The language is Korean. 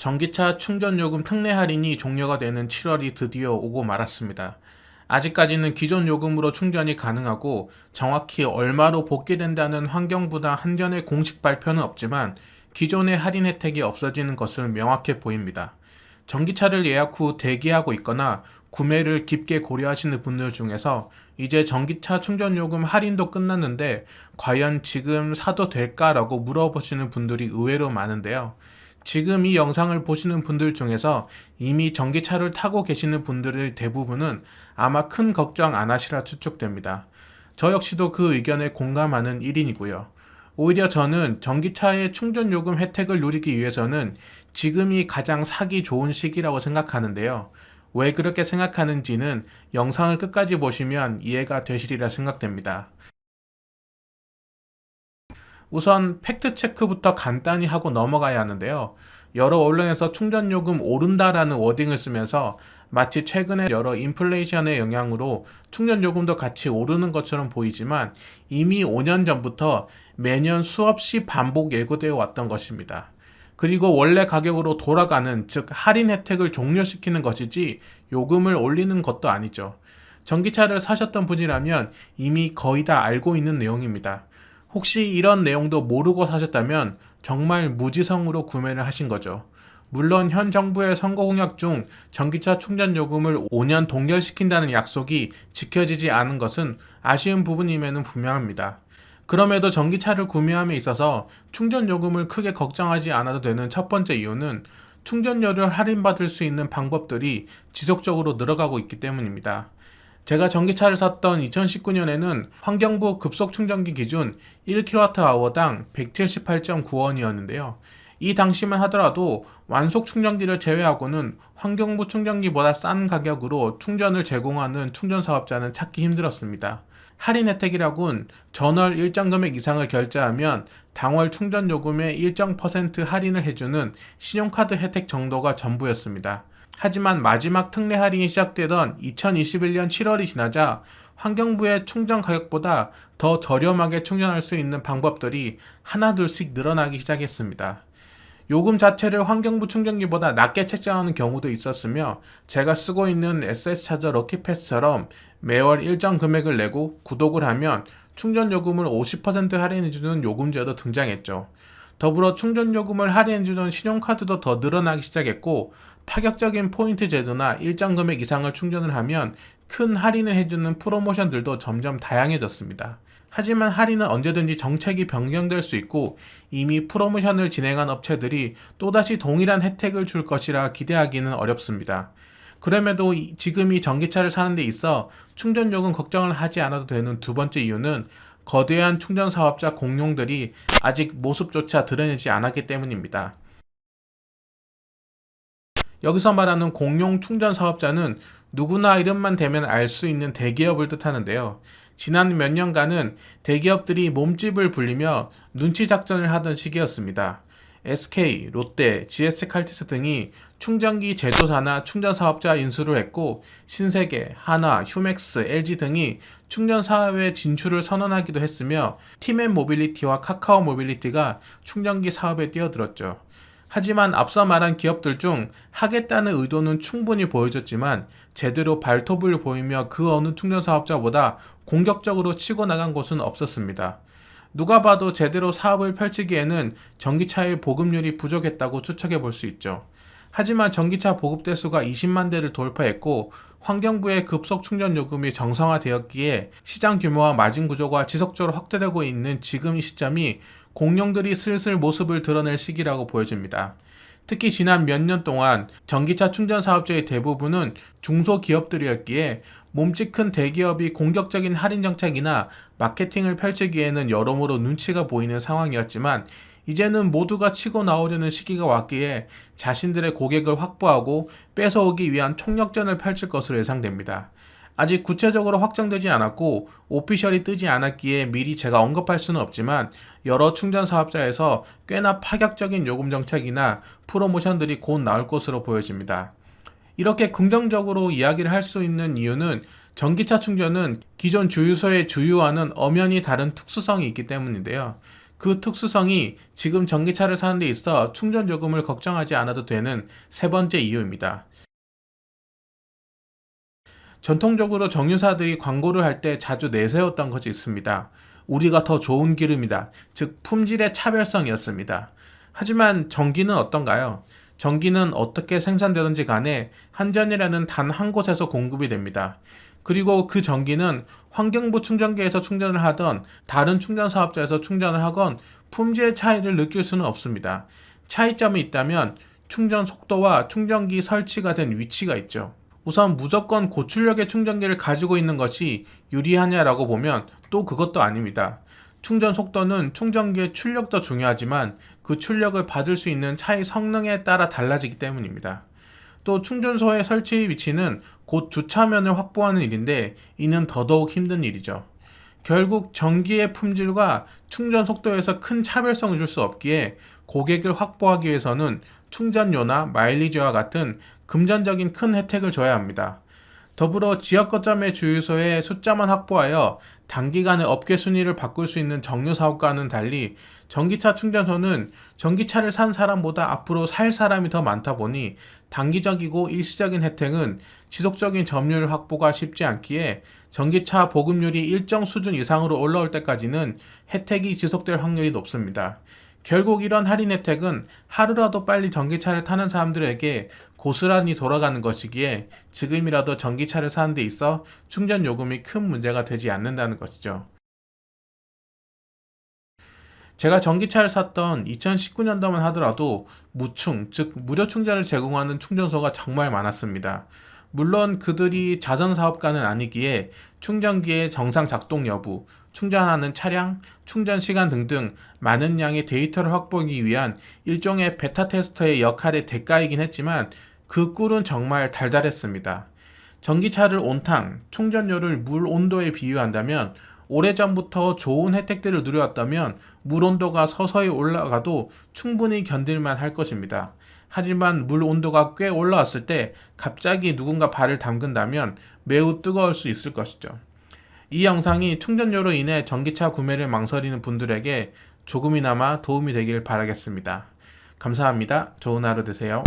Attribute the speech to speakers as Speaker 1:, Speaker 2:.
Speaker 1: 전기차 충전요금 특례 할인이 종료가 되는 7월이 드디어 오고 말았습니다. 아직까지는 기존 요금으로 충전이 가능하고 정확히 얼마로 복귀된다는 환경부나 한전의 공식 발표는 없지만 기존의 할인 혜택이 없어지는 것은 명확해 보입니다. 전기차를 예약 후 대기하고 있거나 구매를 깊게 고려하시는 분들 중에서 이제 전기차 충전요금 할인도 끝났는데 과연 지금 사도 될까라고 물어보시는 분들이 의외로 많은데요. 지금 이 영상을 보시는 분들 중에서 이미 전기차를 타고 계시는 분들의 대부분은 아마 큰 걱정 안 하시라 추측됩니다. 저 역시도 그 의견에 공감하는 1인이고요. 오히려 저는 전기차의 충전 요금 혜택을 누리기 위해서는 지금이 가장 사기 좋은 시기라고 생각하는데요. 왜 그렇게 생각하는지는 영상을 끝까지 보시면 이해가 되시리라 생각됩니다. 우선 팩트 체크부터 간단히 하고 넘어가야 하는데요. 여러 언론에서 충전 요금 오른다라는 워딩을 쓰면서 마치 최근에 여러 인플레이션의 영향으로 충전 요금도 같이 오르는 것처럼 보이지만 이미 5년 전부터 매년 수없이 반복 예고되어 왔던 것입니다. 그리고 원래 가격으로 돌아가는 즉 할인 혜택을 종료시키는 것이지 요금을 올리는 것도 아니죠. 전기차를 사셨던 분이라면 이미 거의 다 알고 있는 내용입니다. 혹시 이런 내용도 모르고 사셨다면 정말 무지성으로 구매를 하신 거죠. 물론 현 정부의 선거 공약 중 전기차 충전 요금을 5년 동결시킨다는 약속이 지켜지지 않은 것은 아쉬운 부분임에는 분명합니다. 그럼에도 전기차를 구매함에 있어서 충전 요금을 크게 걱정하지 않아도 되는 첫 번째 이유는 충전료를 할인받을 수 있는 방법들이 지속적으로 늘어가고 있기 때문입니다. 제가 전기차를 샀던 2019년에는 환경부 급속 충전기 기준 1kWh당 178.9원이었는데요. 이 당시만 하더라도 완속 충전기를 제외하고는 환경부 충전기보다 싼 가격으로 충전을 제공하는 충전 사업자는 찾기 힘들었습니다. 할인 혜택이라곤 전월 일정 금액 이상을 결제하면 당월 충전 요금의 일정 퍼센트 할인을 해주는 신용카드 혜택 정도가 전부였습니다. 하지만 마지막 특례 할인이 시작되던 2021년 7월이 지나자 환경부의 충전 가격보다 더 저렴하게 충전할 수 있는 방법들이 하나둘씩 늘어나기 시작했습니다. 요금 자체를 환경부 충전기보다 낮게 책정하는 경우도 있었으며 제가 쓰고 있는 SS차저 럭키패스처럼 매월 일정 금액을 내고 구독을 하면 충전 요금을 50% 할인해주는 요금제도 등장했죠. 더불어 충전 요금을 할인해주는 신용카드도 더 늘어나기 시작했고 파격적인 포인트 제도나 일정 금액 이상을 충전을 하면 큰 할인을 해주는 프로모션들도 점점 다양해졌습니다. 하지만 할인은 언제든지 정책이 변경될 수 있고 이미 프로모션을 진행한 업체들이 또다시 동일한 혜택을 줄 것이라 기대하기는 어렵습니다. 그럼에도 지금 이 전기차를 사는 데 있어 충전요금 걱정을 하지 않아도 되는 두 번째 이유는 거대한 충전 사업자 공룡들이 아직 모습조차 드러내지 않았기 때문입니다. 여기서 말하는 공룡 충전 사업자는 누구나 이름만 대면 알 수 있는 대기업을 뜻하는데요. 지난 몇 년간은 대기업들이 몸집을 불리며 눈치 작전을 하던 시기였습니다. SK, 롯데, GS 칼티스 등이 충전기 제조사나 충전 사업자 인수를 했고 신세계, 하나, 휴맥스, LG 등이 충전 사업에 진출을 선언하기도 했으며 팀앤 모빌리티와 카카오 모빌리티가 충전기 사업에 뛰어들었죠. 하지만 앞서 말한 기업들 중 하겠다는 의도는 충분히 보여줬지만 제대로 발톱을 보이며 그 어느 충전 사업자보다 공격적으로 치고 나간 곳은 없었습니다. 누가 봐도 제대로 사업을 펼치기에는 전기차의 보급률이 부족했다고 추측해 볼 수 있죠. 하지만 전기차 보급 대수가 20만 대를 돌파했고 환경부의 급속 충전 요금이 정상화되었기에 시장 규모와 마진 구조가 지속적으로 확대되고 있는 지금 이 시점이 공룡들이 슬슬 모습을 드러낼 시기라고 보여집니다. 특히 지난 몇 년 동안 전기차 충전 사업자의 대부분은 중소기업들이었기에 몸집 큰 대기업이 공격적인 할인 정책이나 마케팅을 펼치기에는 여러모로 눈치가 보이는 상황이었지만 이제는 모두가 치고 나오려는 시기가 왔기에 자신들의 고객을 확보하고 뺏어오기 위한 총력전을 펼칠 것으로 예상됩니다. 아직 구체적으로 확정되지 않았고 오피셜이 뜨지 않았기에 미리 제가 언급할 수는 없지만 여러 충전 사업자에서 꽤나 파격적인 요금 정책이나 프로모션들이 곧 나올 것으로 보여집니다. 이렇게 긍정적으로 이야기를 할 수 있는 이유는 전기차 충전은 기존 주유소의 주유와는 엄연히 다른 특수성이 있기 때문인데요. 그 특수성이 지금 전기차를 사는 데 있어 충전 요금을 걱정하지 않아도 되는 세 번째 이유입니다. 전통적으로 정유사들이 광고를 할 때 자주 내세웠던 것이 있습니다. 우리가 더 좋은 기름이다. 즉, 품질의 차별성이었습니다. 하지만 전기는 어떤가요? 전기는 어떻게 생산되든지 간에 한전이라는 단 한 곳에서 공급이 됩니다. 그리고 그 전기는 환경부 충전기에서 충전을 하던 다른 충전 사업자에서 충전을 하건 품질의 차이를 느낄 수는 없습니다. 차이점이 있다면 충전 속도와 충전기 설치가 된 위치가 있죠. 우선 무조건 고출력의 충전기를 가지고 있는 것이 유리하냐라고 보면 또 그것도 아닙니다. 충전 속도는 충전기의 출력도 중요하지만 그 출력을 받을 수 있는 차의 성능에 따라 달라지기 때문입니다. 또 충전소의 설치 위치는 곧 주차면을 확보하는 일인데 이는 더더욱 힘든 일이죠. 결국 전기의 품질과 충전 속도에서 큰 차별성을 줄 수 없기에 고객을 확보하기 위해서는 충전료나 마일리지와 같은 금전적인 큰 혜택을 줘야 합니다. 더불어 지역 거점의 주유소의 숫자만 확보하여 단기간에 업계 순위를 바꿀 수 있는 정유 사업과는 달리 전기차 충전소는 전기차를 산 사람보다 앞으로 살 사람이 더 많다 보니 단기적이고 일시적인 혜택은 지속적인 점유율 확보가 쉽지 않기에 전기차 보급률이 일정 수준 이상으로 올라올 때까지는 혜택이 지속될 확률이 높습니다. 결국 이런 할인 혜택은 하루라도 빨리 전기차를 타는 사람들에게 고스란히 돌아가는 것이기에 지금이라도 전기차를 사는 데 있어 충전 요금이 큰 문제가 되지 않는다는 것이죠. 제가 전기차를 샀던 2019년도만 하더라도 무충, 즉 무료 충전을 제공하는 충전소가 정말 많았습니다. 물론 그들이 자선 사업가는 아니기에 충전기의 정상 작동 여부, 충전하는 차량, 충전 시간 등등 많은 양의 데이터를 확보하기 위한 일종의 베타 테스터의 역할의 대가이긴 했지만 그 꿀은 정말 달달했습니다. 전기차를 온탕, 충전료를 물 온도에 비유한다면 오래전부터 좋은 혜택들을 누려왔다면 물 온도가 서서히 올라가도 충분히 견딜만 할 것입니다. 하지만 물 온도가 꽤 올라왔을 때 갑자기 누군가 발을 담근다면 매우 뜨거울 수 있을 것이죠. 이 영상이 충전료로 인해 전기차 구매를 망설이는 분들에게 조금이나마 도움이 되길 바라겠습니다. 감사합니다. 좋은 하루 되세요.